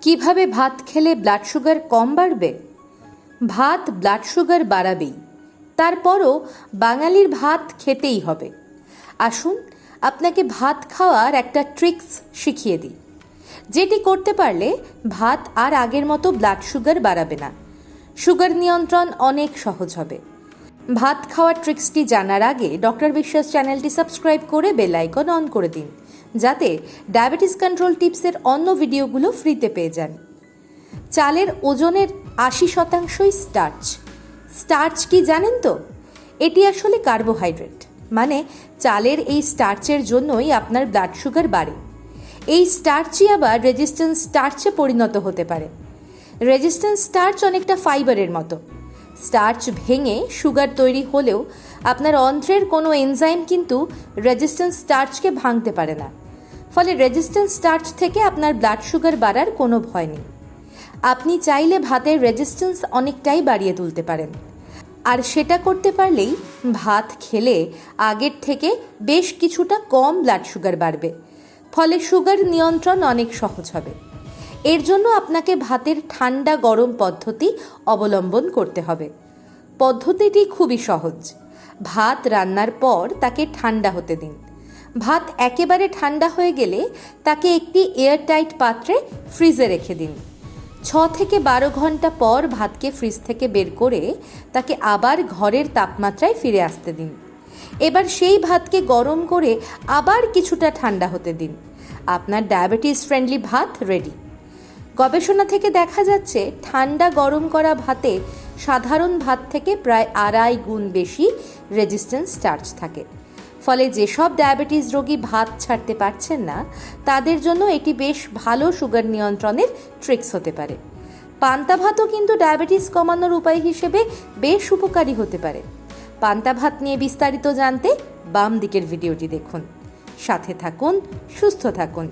কীভাবে ভাত খেলে ব্লাড সুগার কম বাড়বে? ভাত ব্লাড সুগার বাড়াবেই। তারপরও বাঙালির ভাত খেতেই হবে। আসুন আপনাকে ভাত খাওয়ার একটা ট্রিক্স শিখিয়ে দিই। যেটি করতে পারলে ভাত আর আগের মতো ব্লাড সুগার বাড়াবে না। সুগার নিয়ন্ত্রণ অনেক সহজ হবে। ভাত খাওয়ার ট্রিক্সটি জানার আগে ডক্টর বিশ্বাস চ্যানেলটি সাবস্ক্রাইব করে বেল আইকন অন করে দিন। যাতে ডায়াবেটিস কন্ট্রোল টিপসের অন্য ভিডিওগুলো ফ্রিতে পেয়ে যান। চালের ওজনের আশি শতাংশই স্টার্চ। স্টার্চ কি জানেন তো? এটি আসলে কার্বোহাইড্রেট মানে চালের এই স্টার্চের জন্যই আপনার ব্লাড সুগার বাড়ে। এই স্টার্চই আবার রেজিস্ট্যান্স স্টার্চে পরিণত হতে পারে। রেজিস্ট্যান্স স্টার্চ অনেকটা ফাইবারের মতো। স্টার্চ ভেঙে সুগার তৈরি হলেও আপনার অন্ত্রের কোনো এনজাইম কিন্তু রেজিস্ট্যান্স স্টার্চকে ভাঙতে পারে না। ফলে রেজিস্ট্যান্স স্টার্চ থেকে আপনার ব্লাড সুগার বাড়ার কোনো ভয় নেই। আপনি চাইলে ভাতের রেজিস্ট্যান্স অনেকটাই বাড়িয়ে তুলতে পারেন। আর সেটা করতে পারলেই ভাত খেলে আগের থেকে বেশ কিছুটা কম ব্লাড সুগার বাড়বে। ফলে সুগার নিয়ন্ত্রণ অনেক সহজ হবে। এর জন্য আপনাকে ভাতের ঠান্ডা গরম পদ্ধতি অবলম্বন করতে হবে। পদ্ধতিটি খুবই সহজ। ভাত রান্নার পর তাকে ঠান্ডা হতে দিন। ভাত একেবারে ঠান্ডা হয়ে গেলে তাকে একটি এয়ারটাইট পাত্রে ফ্রিজে রেখে দিন। ছ থেকে বারো ঘণ্টা পর ভাতকে ফ্রিজ থেকে বের করে তাকে আবার ঘরের তাপমাত্রায় ফিরে আসতে দিন। এবার সেই ভাতকে গরম করে আবার কিছুটা ঠান্ডা হতে দিন। আপনার ডায়াবেটিস ফ্রেন্ডলি ভাত রেডি। গবেষণা থেকে দেখা যাচ্ছে, ঠান্ডা গরম করা ভাতে সাধারণ ভাত থেকে প্রায় আড়াই গুণ বেশি রেজিস্ট্যান্স স্টার্চ থাকে। ফলে যেসব ডায়াবেটিস রোগী ভাত ছাড়তে পারছেন না, তাদের জন্য এটি বেশ ভালো সুগার নিয়ন্ত্রণের ট্রিক্স হতে পারে। পান্তা ভাতও কিন্তু ডায়াবেটিস কমানোর উপায় হিসেবে বেশ উপকারী হতে পারে। পান্তা ভাত নিয়ে বিস্তারিত জানতে বাম দিকের ভিডিওটি দেখুন। সাথে থাকুন, সুস্থ থাকুন।